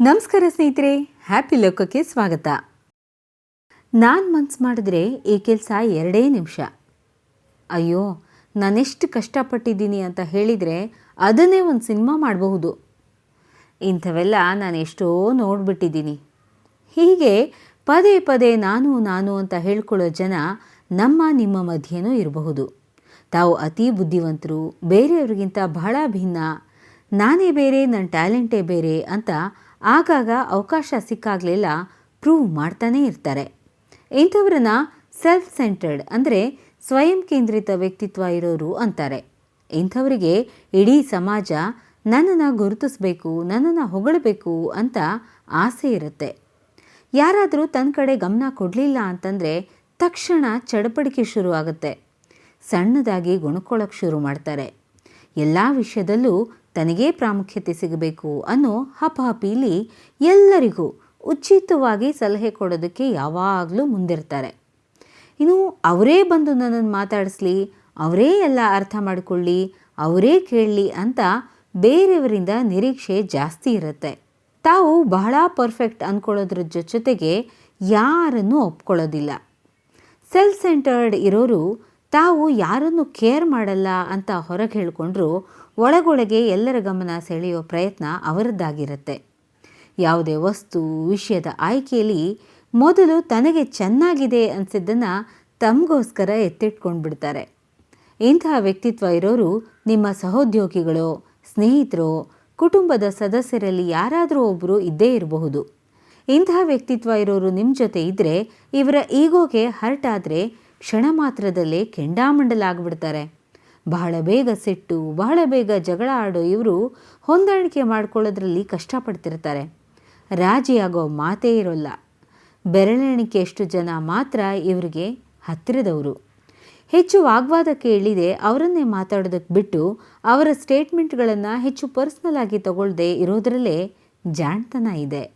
ನಮಸ್ಕಾರ ಸ್ನೇಹಿತರೆ ಹ್ಯಾಪಿ ಲೋಕಕ್ಕೆ ಸ್ವಾಗತ. ನಾನು ಮನ್ಸು ಮಾಡಿದ್ರೆ ಈ ಕೆಲಸ ಎರಡೇ ನಿಮಿಷ. ಅಯ್ಯೋ, ನಾನೆಷ್ಟು ಕಷ್ಟಪಟ್ಟಿದ್ದೀನಿ ಅಂತ ಹೇಳಿದರೆ ಅದನ್ನೇ ಒಂದು ಸಿನಿಮಾ ಮಾಡಬಹುದು. ಇಂಥವೆಲ್ಲ ನಾನು ಎಷ್ಟೋ ನೋಡಿಬಿಟ್ಟಿದ್ದೀನಿ. ಹೀಗೆ ಪದೇ ಪದೇ ನಾನು ನಾನು ಅಂತ ಹೇಳ್ಕೊಳ್ಳೋ ಜನ ನಮ್ಮ, ನಿಮ್ಮ ಮಧ್ಯೆನೂ ಇರಬಹುದು. ತಾವು ಅತಿ ಬುದ್ಧಿವಂತರು, ಬೇರೆಯವ್ರಿಗಿಂತ ಬಹಳ ಭಿನ್ನ. ನಾನೇ ಬೇರೆ ನನ್ನ ಟ್ಯಾಲೆಂಟೇ ಬೇರೆ ಅಂತ ಆಗಾಗ ಅವಕಾಶ ಸಿಕ್ಕಾಗಲೆಲ್ಲ ಪ್ರೂವ್ ಮಾಡ್ತಾನೇ ಇರ್ತಾರೆ. ಇಂಥವ್ರನ್ನ ಸೆಲ್ಫ್ ಸೆಂಟರ್ಡ್ ಅಂದರೆ ಸ್ವಯಂ ಕೇಂದ್ರಿತ ವ್ಯಕ್ತಿತ್ವ ಇರೋರು ಅಂತಾರೆ. ಇಂಥವರಿಗೆ ಇಡೀ ಸಮಾಜ ನನ್ನನ್ನು ಗುರುತಿಸಬೇಕು, ನನ್ನನ್ನು ಹೊಗಳಬೇಕು ಅಂತ ಆಸೆ ಇರುತ್ತೆ. ಯಾರಾದರೂ ತನ್ನ ಕಡೆ ಗಮನ ಕೊಡಲಿಲ್ಲ ಅಂತಂದರೆ ತಕ್ಷಣ ಚಡಪಡಿಕೆ ಶುರುವಾಗುತ್ತೆ. ಸಣ್ಣದಾಗಿ ಗುಣಕೊಳ್ಳೋಕೆ ಶುರು ಮಾಡ್ತಾರೆ. ಎಲ್ಲ ವಿಷಯದಲ್ಲೂ ತನಗೇ ಪ್ರಾಮುಖ್ಯತೆ ಸಿಗಬೇಕು ಅನ್ನೋ ಹಪಹಪೀಲಿ ಎಲ್ಲರಿಗೂ ಉಚಿತವಾಗಿ ಸಲಹೆ ಕೊಡೋದಕ್ಕೆ ಯಾವಾಗಲೂ ಮುಂದಿರ್ತಾರೆ. ಇನ್ನು ಅವರೇ ಬಂದು ನನ್ನನ್ನು ಮಾತಾಡಿಸ್ಲಿ, ಅವರೇ ಎಲ್ಲ ಅರ್ಥ ಮಾಡಿಕೊಳ್ಳಿ, ಅವರೇ ಕೇಳಲಿ ಅಂತ ಬೇರೆಯವರಿಂದ ನಿರೀಕ್ಷೆ ಜಾಸ್ತಿ ಇರುತ್ತೆ. ತಾವು ಬಹಳ ಪರ್ಫೆಕ್ಟ್ ಅಂದ್ಕೊಳ್ಳೋದ್ರ ಜೊತೆಗೆ ಯಾರನ್ನೂ ಒಪ್ಕೊಳ್ಳೋದಿಲ್ಲ. ಸೆಲ್ಫ್ ಸೆಂಟರ್ಡ್ ಇರೋರು ತಾವು ಯಾರನ್ನು ಕೇರ್ ಮಾಡಲ್ಲ ಅಂತ ಹೊರಗೆ ಹೇಳಿಕೊಂಡ್ರೂ ಒಳಗೊಳಗೆ ಎಲ್ಲರ ಗಮನ ಸೆಳೆಯೋ ಪ್ರಯತ್ನ ಅವರದ್ದಾಗಿರುತ್ತೆ. ಯಾವುದೇ ವಸ್ತು, ವಿಷಯದ ಆಯ್ಕೆಯಲ್ಲಿ ಮೊದಲು ತನಗೆ ಚೆನ್ನಾಗಿದೆ ಅನಿಸಿದ್ದನ್ನು ತಮಗೋಸ್ಕರ ಎತ್ತಿಟ್ಕೊಂಡು ಬಿಡ್ತಾರೆ ಇಂತಹ ವ್ಯಕ್ತಿತ್ವ ಇರೋರು ನಿಮ್ಮ ಸಹೋದ್ಯೋಗಿಗಳು, ಸ್ನೇಹಿತರು, ಕುಟುಂಬದ ಸದಸ್ಯರಲ್ಲಿ ಯಾರಾದರೂ ಒಬ್ಬರು ಇದ್ದೇ ಇರಬಹುದು. ಇಂತಹ ವ್ಯಕ್ತಿತ್ವ ಇರೋರು ನಿಮ್ಮ ಜೊತೆ ಇದ್ದರೆ ಇವರ ಈಗೋಗೆ ಹರ್ಟ್ ಆದರೆ ಕ್ಷಣ ಮಾತ್ರದಲ್ಲೇ ಕೆಂಡಾಮಂಡಲಾಗ್ಬಿಡ್ತಾರೆ. ಬಹಳ ಬೇಗ ಸಿಟ್ಟು, ಬಹಳ ಬೇಗ ಜಗಳ ಆಡೋ ಇವರು ಹೊಂದಾಣಿಕೆ ಮಾಡ್ಕೊಳ್ಳೋದ್ರಲ್ಲಿ ಕಷ್ಟಪಡ್ತಿರ್ತಾರೆ. ರಾಜಿಯಾಗೋ ಮಾತೇ ಇರೋಲ್ಲ. ಬೆರಳೆಣಿಕೆಯಷ್ಟು ಜನ ಮಾತ್ರ ಇವರಿಗೆ ಹತ್ತಿರದವರು. ಹೆಚ್ಚು ವಾಗ್ವಾದ ಕೇಳಿದೆ ಅವರನ್ನೇ ಮಾತಾಡೋದಕ್ಕೆ ಬಿಟ್ಟು ಅವರ ಸ್ಟೇಟ್ಮೆಂಟ್ಗಳನ್ನು ಹೆಚ್ಚು ಪರ್ಸ್ನಲ್ ಆಗಿ ತಗೊಳ್ಳದೆ ಇರೋದರಲ್ಲೇ ಜಾಣ್ತನ ಇದೆ.